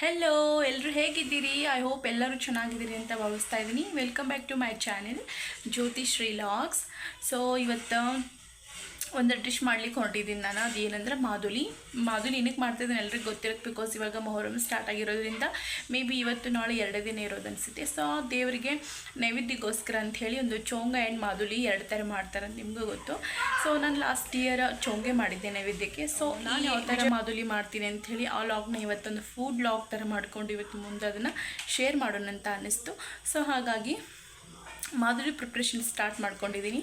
Hello ಎಲ್ಲರೂ ಹೇಗಿದ್ದೀರಿ? I hope ಎಲ್ಲರೂ ಚೆನ್ನಾಗಿದ್ದೀರಿ ಅಂತ ಭಾವಿಸ್ತಾ ಇದ್ದೀನಿ. Welcome back to my channel Jyothi ಶ್ರೀಲಾಗ್ಸ್ so ಇವತ್ತು ಒಂದು ಡಿಶ್ ಮಾಡ್ಲಿಕ್ಕೆ ಹೊರಟಿದ್ದೀನಿ ನಾನು. ಅದು ಏನಂದ್ರೆ ಮಾದುಲಿ ಮಾದುಲಿ ಏನಕ್ಕೆ ಮಾಡ್ತಿದ್ದೀನಿ ಎಲ್ರಿಗೂ ಗೊತ್ತಿರುತ್ತೆ ಬಿಕಾಸ್ ಇವಾಗ ಮೊಹರಂ ಸ್ಟಾರ್ಟ್ ಆಗಿರೋದ್ರಿಂದ ಮೇ ಬಿ ಇವತ್ತು ನಾಳೆ ಎರಡೇ ದಿನ ಇರೋದು ಅನಿಸುತ್ತೆ. ಸೊ ದೇವರಿಗೆ ನೈವೇದ್ಯಗೋಸ್ಕರ ಅಂತ ಹೇಳಿ ಒಂದು ಚೋಂಗ ಆ್ಯಂಡ್ ಮಾದುಲಿ ಎರಡು ಥರ ಮಾಡ್ತಾರೆ ಅಂತ ನಿಮಗೂ ಗೊತ್ತು. ಸೊ ನಾನು ಲಾಸ್ಟ್ ಇಯರ್ ಚೋಂಗೆ ಮಾಡಿದ್ದೆ ನೈವೇದ್ಯಕ್ಕೆ. ಸೊ ನಾನು ಯಾವ ಥರ ಮಾದುಲಿ ಮಾಡ್ತೀನಿ ಅಂತ ಹೇಳಿ ಆ ಲಾಗ್ನ ಇವತ್ತೊಂದು ಫುಡ್ ಲಾಗ್ ಥರ ಮಾಡ್ಕೊಂಡು ಇವತ್ತು ಮುಂದೆ ಅದನ್ನು ಶೇರ್ ಮಾಡೋಣ ಅಂತ ಅನ್ನಿಸ್ತು. ಸೊ ಹಾಗಾಗಿ ಮಾಧುರಿ ಪ್ರಿಪ್ರೇಷನ್ ಸ್ಟಾರ್ಟ್ ಮಾಡ್ಕೊಂಡಿದ್ದೀನಿ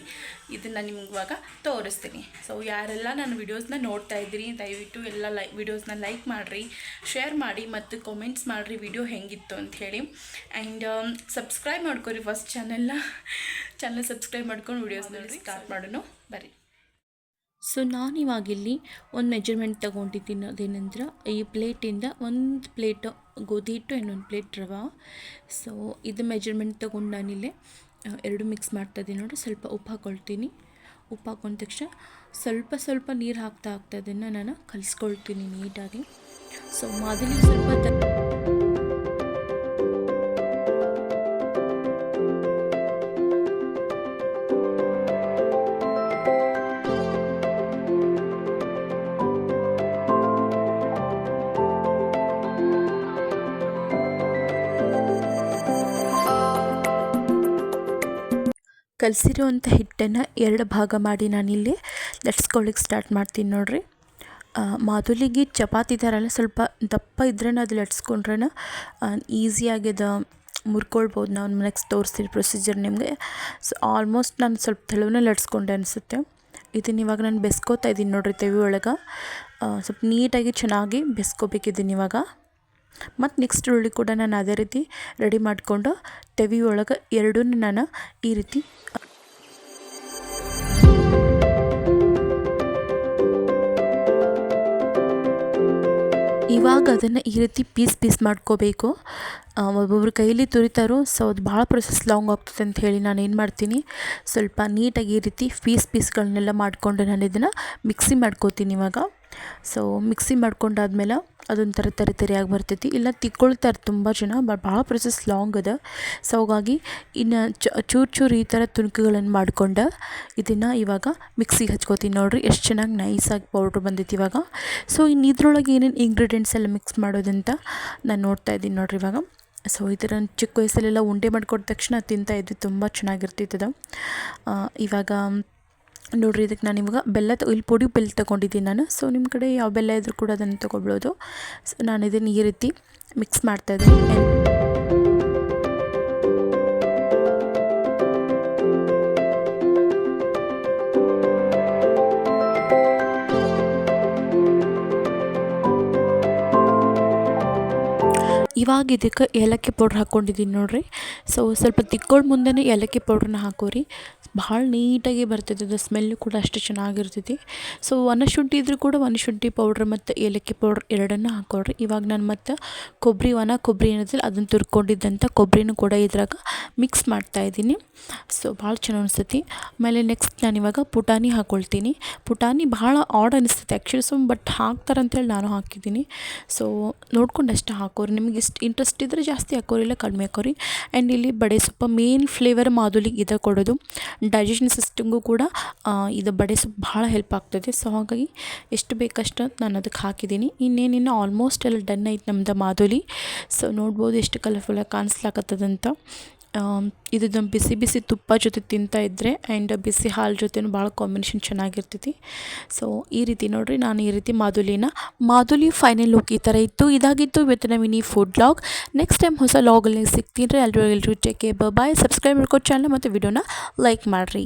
ಇದನ್ನು ನಿಮ್ಗೆ ಇವಾಗ ತೋರಿಸ್ತೀನಿ. ಸೊ ಯಾರೆಲ್ಲ ನನ್ನ ವಿಡಿಯೋಸ್ನ ನೋಡ್ತಾ ಇದ್ದೀರಿ ದಯವಿಟ್ಟು ಎಲ್ಲ ಲೈ ವೀಡಿಯೋಸ್ನ ಲೈಕ್ ಮಾಡಿರಿ ಶೇರ್ ಮಾಡಿ ಮತ್ತು ಕಾಮೆಂಟ್ಸ್ ಮಾಡಿರಿ ವಿಡಿಯೋ ಹೆಂಗಿತ್ತು ಅಂತ ಹೇಳಿ. ಆ್ಯಂಡ್ ಸಬ್ಸ್ಕ್ರೈಬ್ ಮಾಡ್ಕೊರಿ ಫಸ್ಟ್ ಚಾನೆಲ್ನ ಚಾನಲ್ ಸಬ್ಸ್ಕ್ರೈಬ್ ಮಾಡ್ಕೊಂಡು ವಿಡಿಯೋಸ್ ನೋಡಿ ಸ್ಟಾರ್ಟ್ ಮಾಡೋಣ. ಬರ್ರಿ. ಸೊ ನಾನಿವಾಗಿಲ್ಲಿ ಒಂದು ಮೆಜರ್ಮೆಂಟ್ ತೊಗೊಂಡಿದ್ದೀನಿ ಅದೇನಂದ್ರೆ ಈ ಪ್ಲೇಟಿಂದ ಒಂದು ಪ್ಲೇಟು ಗೋಧಿ ಹಿಟ್ಟು ಇನ್ನೊಂದು ಪ್ಲೇಟ್ ರವಾ. ಸೊ ಇದು ಮೆಜರ್ಮೆಂಟ್ ತೊಗೊಂಡು ನಾನಿಲ್ಲೇ ಎರಡು ಮಿಕ್ಸ್ ಮಾಡ್ತಾ ಇದ್ದೀನಿ ನೋಡಿ ಸ್ವಲ್ಪ ಉಪ್ಪು ಹಾಕ್ಕೊಳ್ತೀನಿ ಉಪ್ಪು ಹಾಕೊಂಡ ತಕ್ಷಣ ಸ್ವಲ್ಪ ಸ್ವಲ್ಪ ನೀರು ಹಾಕ್ತಾ ಹಾಕ್ತಾ ಇದನ್ನು ನಾನು ಕಲಿಸ್ಕೊಳ್ತೀನಿ ನೀಟಾಗಿ. ಸೊ ಮೊದಲಿಗೆ ಸ್ವಲ್ಪ ಕಲಸಿರುವಂಥ ಹಿಟ್ಟನ್ನು ಎರಡು ಭಾಗ ಮಾಡಿ ನಾನಿಲ್ಲಿ. ಲಟ್ಸ್ಕೊಳ್ಳಿಕ್ಕೆ ಸ್ಟಾರ್ಟ್ ಮಾಡ್ತೀನಿ ನೋಡಿರಿ. ಮಾದುಲಿಗೆ ಚಪಾತಿ ಥರಲ್ಲ ಸ್ವಲ್ಪ ದಪ್ಪ ಇದ್ರೆ ಅದು ಲಟ್ಸ್ಕೊಂಡ್ರೆ ಈಸಿಯಾಗಿ ಅದು ಮುರ್ಕೊಳ್ಬೋದು. ನಾನು ನೆಕ್ಸ್ಟ್ ತೋರಿಸ್ತೀನಿ ಪ್ರೊಸೀಜರ್ ನಿಮಗೆ. ಸೊ ಆಲ್ಮೋಸ್ಟ್ ನಾನು ಸ್ವಲ್ಪ ತೆಳುವನ್ನ ಲಟ್ಸ್ಕೊಂಡೆ ಅನಿಸುತ್ತೆ. ಇದನ್ನು ಇವಾಗ ನಾನು ಬೆಸ್ಕೋತಾ ಇದ್ದೀನಿ ನೋಡ್ರಿ ತೆವಿ ಒಳಗೆ. ಸ್ವಲ್ಪ ನೀಟಾಗಿ ಚೆನ್ನಾಗಿ ಬೆಸ್ಕೋಬೇಕಿದ್ದೀನಿ ಇವಾಗ. ಮತ್ತು ನೆಕ್ಸ್ಟ್ ಉಳ್ಳಿ ಕೂಡ ನಾನು ಅದೇ ರೀತಿ ರೆಡಿ ಮಾಡಿಕೊಂಡು ತೆವಿ ಒಳಗೆ ಎರಡೂ ನಾನು ಈ ರೀತಿ ಇವಾಗ ಅದನ್ನು ಈ ರೀತಿ ಪೀಸ್ ಪೀಸ್ ಮಾಡ್ಕೋಬೇಕು. ಒಬ್ಬೊಬ್ರು ಕೈಲಿ ತುರಿತಾರೋ ಸೊ ಅದು ಭಾಳ ಪ್ರೊಸೆಸ್ ಲಾಂಗ್ ಆಗ್ತದೆ ಅಂತ ಹೇಳಿ ನಾನು ಏನು ಮಾಡ್ತೀನಿ, ಸ್ವಲ್ಪ ನೀಟಾಗಿ ಈ ರೀತಿ ಪೀಸ್ ಪೀಸ್ಗಳನ್ನೆಲ್ಲ ಮಾಡಿಕೊಂಡು ನಾನು ಇದನ್ನು ಮಿಕ್ಸಿ ಮಾಡ್ಕೋತೀನಿ ಇವಾಗ. ಸೊ ಮಿಕ್ಸಿ ಮಾಡ್ಕೊಂಡಾದ್ಮೇಲೆ ಅದೊಂಥರ ತರಿ ತರಿಯಾಗಿ ಬರ್ತೈತಿ. ಇಲ್ಲ ತಿಕ್ಕೊಳ್ತಾರೆ ತುಂಬ ಜನ, ಬಟ್ ಭಾಳ ಪ್ರೊಸೆಸ್ ಲಾಂಗ್ ಅದ. ಸೊ ಹಾಗಾಗಿ ಇನ್ನು ಚೂರು ಚೂರು ಈ ಥರ ತುಣುಕುಗಳನ್ನು ಮಾಡ್ಕೊಂಡು ಇದನ್ನು ಇವಾಗ ಮಿಕ್ಸಿಗೆ ಹಚ್ಕೋತೀನಿ ನೋಡಿರಿ. ಎಷ್ಟು ಚೆನ್ನಾಗಿ ನೈಸಾಗಿ ಪೌಡ್ರ್ ಬಂದೈತಿ ಇವಾಗ. ಸೊ ಇನ್ನು ಇದ್ರೊಳಗೆ ಏನೇನು ಇಂಗ್ರೀಡಿಯೆಂಟ್ಸ್ ಎಲ್ಲ ಮಿಕ್ಸ್ ಮಾಡೋದಂತ ನಾನು ನೋಡ್ತಾ ಇದ್ದೀನಿ ನೋಡಿರಿ ಇವಾಗ. ಸೊ ಈ ಥರ ಚಿಕ್ಕ ವಯಸ್ಸಲ್ಲೆಲ್ಲ ಉಂಡೆ ಮಾಡಿಕೊಟ್ಟ ತಕ್ಷಣ ತಿಂತಾಯಿದ್ವಿ ತುಂಬ ಚೆನ್ನಾಗಿರ್ತಿತ್ತದ ಇವಾಗ ನೋಡ್ರಿ ಇದಕ್ಕೆ ನಾನು ಇವಾಗ ಬೆಲ್ಲ ಇಲ್ಲಿ ಪುಡಿ ಬೆಲ್ಲ ತೊಗೊಂಡಿದ್ದೀನಿ ನಾನು. ಸೊ ನಿಮ್ಮ ಕಡೆ ಯಾವ ಬೆಲ್ಲ ಇದ್ರೂ ಕೂಡ ಅದನ್ನು ತೊಗೊಳ್ಬೋದು. ಸೊ ನಾನು ಇದನ್ನು ಈ ರೀತಿ ಮಿಕ್ಸ್ ಮಾಡ್ತಾಯಿದ್ದೀನಿ ಇವಾಗ ಇದಕ್ಕೆ ಏಲಕ್ಕಿ ಪೌಡ್ರ್ ಹಾಕ್ಕೊಂಡಿದ್ದೀನಿ ನೋಡಿರಿ. ಸೊ ಸ್ವಲ್ಪ ತಿಕ್ಕೊಳ್ಳೋ ಮುಂದೆನೇ ಏಲಕ್ಕಿ ಪೌಡ್ರನ್ನ ಹಾಕೋರಿ. ಭಾಳ ನೀಟಾಗಿ ಬರ್ತೈತೆ, ಅದು ಸ್ಮೆಲ್ಲು ಕೂಡ ಅಷ್ಟು ಚೆನ್ನಾಗಿರ್ತೈತಿ. ಸೊ ಒಣಶುಂಠಿ ಇದ್ರೂ ಕೂಡ ಒಣಶುಂಠಿ ಪೌಡ್ರ್ ಮತ್ತು ಏಲಕ್ಕಿ ಪೌಡ್ರ್ ಎರಡನ್ನು ಹಾಕೊಳ್ರಿ ಇವಾಗ ನಾನು ಮತ್ತು ಕೊಬ್ಬರಿ ಒಣ ಕೊಬ್ಬರಿ ಏನಿದೆ ಅದನ್ನು ತುರ್ಕೊಂಡಿದ್ದಂಥ ಕೊಬ್ಬರಿನೂ ಕೂಡ ಇದ್ರಾಗ ಮಿಕ್ಸ್ ಮಾಡ್ತಾ ಇದ್ದೀನಿ. ಸೊ ಭಾಳ ಚೆನ್ನಾಗಿ ಅನಿಸ್ತೈತಿ ಆಮೇಲೆ ನೆಕ್ಸ್ಟ್ ನಾನು ಇವಾಗ ಪುಟಾಣಿ ಹಾಕ್ಕೊಳ್ತೀನಿ ಪುಟಾಣಿ ಭಾಳ ಆಡ್ ಅನಿಸ್ತೈತೆ ಆ್ಯಕ್ಚುಲಿ ಸೊ ಬಟ್ ಹಾಕ್ತಾರಂತೇಳಿ ನಾನು ಹಾಕಿದ್ದೀನಿ. ಸೊ ನೋಡ್ಕೊಂಡು ಅಷ್ಟು ಹಾಕೋರಿ. ನಿಮ್ಗೆ ಎಷ್ಟು ಇಂಟ್ರೆಸ್ಟ್ ಇದ್ದರೆ ಜಾಸ್ತಿ ಹಾಕೋರಿ ಇಲ್ಲ, ಕಡಿಮೆ ಹಾಕೋರಿ ಆ್ಯಂಡ್ ಇಲ್ಲಿ ಬಡೆ ಸೊಪ್ಪ ಮೇನ್ ಫ್ಲೇವರ್ ಮಾದುಲಿ ಇದು ಕೊಡೋದು. ಡೈಜೆಷನ್ ಸಿಸ್ಟಮ್ಗೂ ಕೂಡ ಇದು ಬಡೆ ಸೊಪ್ಪು ಭಾಳ ಹೆಲ್ಪ್ ಆಗ್ತದೆ. ಸೊ ಹಾಗಾಗಿ ಎಷ್ಟು ಬೇಕಷ್ಟು ನಾನು ಅದಕ್ಕೆ ಹಾಕಿದ್ದೀನಿ. ಇನ್ನೇನಿನ್ನು ಆಲ್ಮೋಸ್ಟ್ ಎಲ್ಲ ಡನ್ ಐತೆ ನಮ್ದು ಮಾದುಲಿ ಸೊ ನೋಡ್ಬೋದು ಎಷ್ಟು ಕಲರ್ಫುಲ್ಲಾಗಿ ಕಾಣಿಸ್ಲಾಕತ್ತದಂತ. ಆಮ್, ಇದು ನಮ್ಮ ಬಿಸಿ ಬಿಸಿ ತುಪ್ಪ ಜೊತೆ ತಿಂತಾ ಇದ್ದರೆ ಆ್ಯಂಡ್ ಬಿಸಿ ಹಾಲು ಜೊತೆನೂ ಭಾಳ ಕಾಂಬಿನೇಷನ್ ಚೆನ್ನಾಗಿರ್ತೈತಿ. ಸೊ ಈ ರೀತಿ ನೋಡಿರಿ ನಾನು ಈ ರೀತಿ ಮಾಧುಲಿನ ಮಾದುಲಿ ಫೈನಲ್ ಲುಕ್ ಈ ಥರ ಇತ್ತು. ಇದಾಗಿತ್ತು ಇವತ್ತಿನ mini food log next time ಹೊಸ ಲಾಗಲ್ಲಿ ಸಿಗ್ತೀನಿ ರೀ. ಎಲ್ಲರೂ ಎಲ್ಲರೂ ಟೇಕ್ ಬಾಯ್ ಸಬ್ಸ್ಕ್ರೈಬ್ ಮಾಡ್ಕೋ ಚಾನಲ್ ಮತ್ತು ವಿಡಿಯೋನ ಲೈಕ್ ಮಾಡಿರಿ.